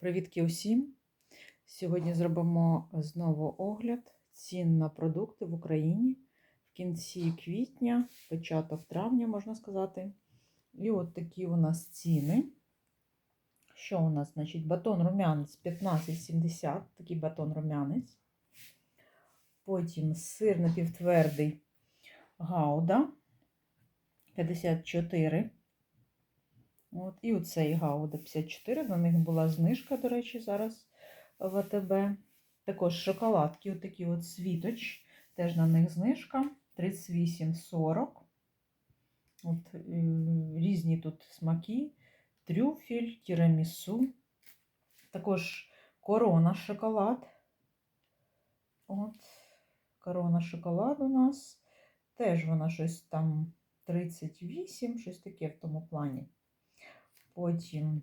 Привітки усім! Сьогодні зробимо знову огляд цін на продукти в Україні в кінці квітня, початок травня, можна сказати. І от такі у нас ціни. Що у нас? Значить, батон рум'янець 15,70, такий батон рум'янець. Потім сир напівтвердий гауда 54. От, І оцей Гауда 54. На них була знижка, до речі, зараз в АТБ. Також шоколадки, отакі от світоч, теж на них знижка 38,40. От, е, Різні тут смаки, трюфель, тірамісу. Також корона шоколад. От, Корона шоколад у нас. Теж вона щось там 38, щось таке в тому плані. Потім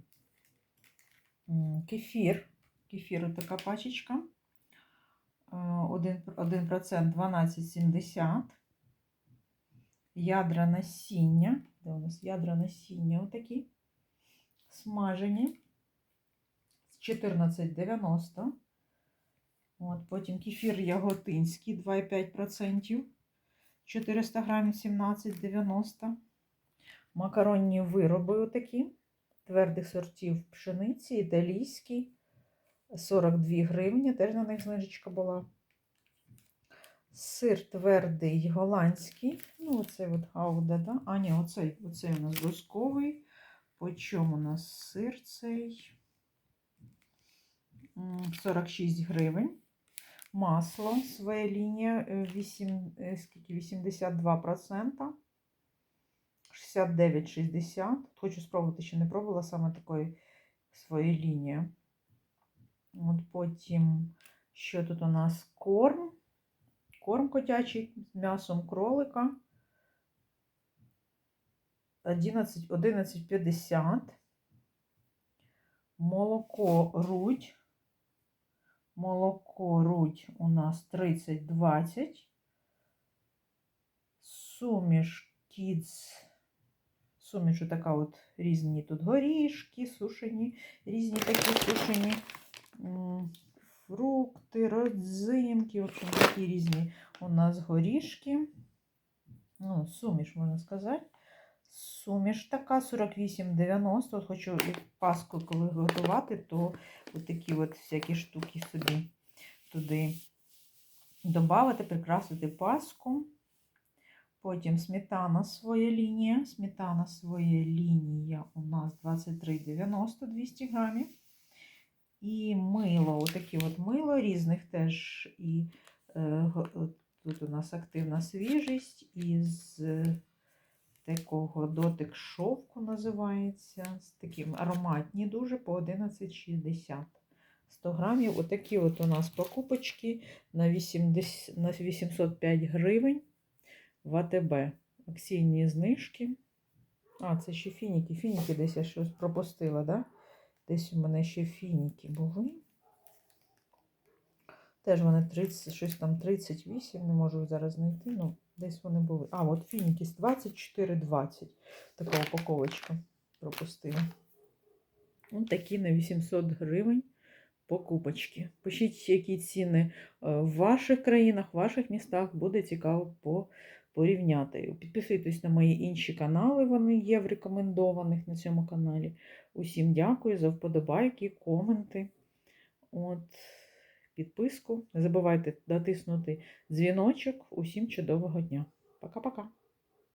кефір. Кефір така пачечка. 1%, 1% 12,70. Ядра насіння. Де у нас ядра насіння отакі. Смажені. 14,90. От, Потім кефір яготинський 2,5%. 400 грамів 17,90. Макаронні вироби отакі твердих сортів пшениці, італійський, 42 гривні, теж на них знижечка була. Сир твердий голландський. Ну, оцей от гауда, да? А, ні, оцей, оцей у нас досковий. По чому у нас сир цей? 46 гривень. Масло своя лінія 8, скільки, 82%. 69,60. Хочу спробувати, ще не пробувала саме такої своєї лінії. От потім, що тут у нас корм. Корм котячий з м'ясом кролика. 11,50. Молоко рудь. Молоко рудь у нас 30,20. Суміш Kids Суміш така от різні тут горішки, сушені, різні такі сушені фрукти, родзинки. Общем, такі різні у нас горішки. Ну, Суміш, можна сказати. Суміш така 48,90. От Хочу паску, коли готувати, то от такі от всякі штуки собі туди додати, прикрасити паску. Потім сметана своя лінія. Сметана своя лінія у нас 23,90 200 грамів. І мило, отакі от мило різних теж. І е, тут у нас активна свіжість із такого дотик шовку називається. З таким ароматні дуже по 11,60. 100 грамів. Отакі от у нас покупочки на, 80, на 805 гривень в АТБ. Акційні знижки. А, це ще фініки. Фініки десь я щось пропустила, да? Десь у мене ще фініки були. Теж вони 30, щось там 38, не можу зараз знайти. Ну, десь вони були. А, от фініки з 24,20. Така упаковочка пропустила. Ось такі на 800 гривень покупочки. Пишіть, які ціни е, в ваших країнах, в ваших містах. Буде цікаво по порівняти. Підписуйтесь на мої інші канали, вони є в рекомендованих на цьому каналі. Усім дякую за вподобайки, коменти. От, Підписку. Не забувайте натиснути дзвіночок. Усім чудового дня. Пока-пока.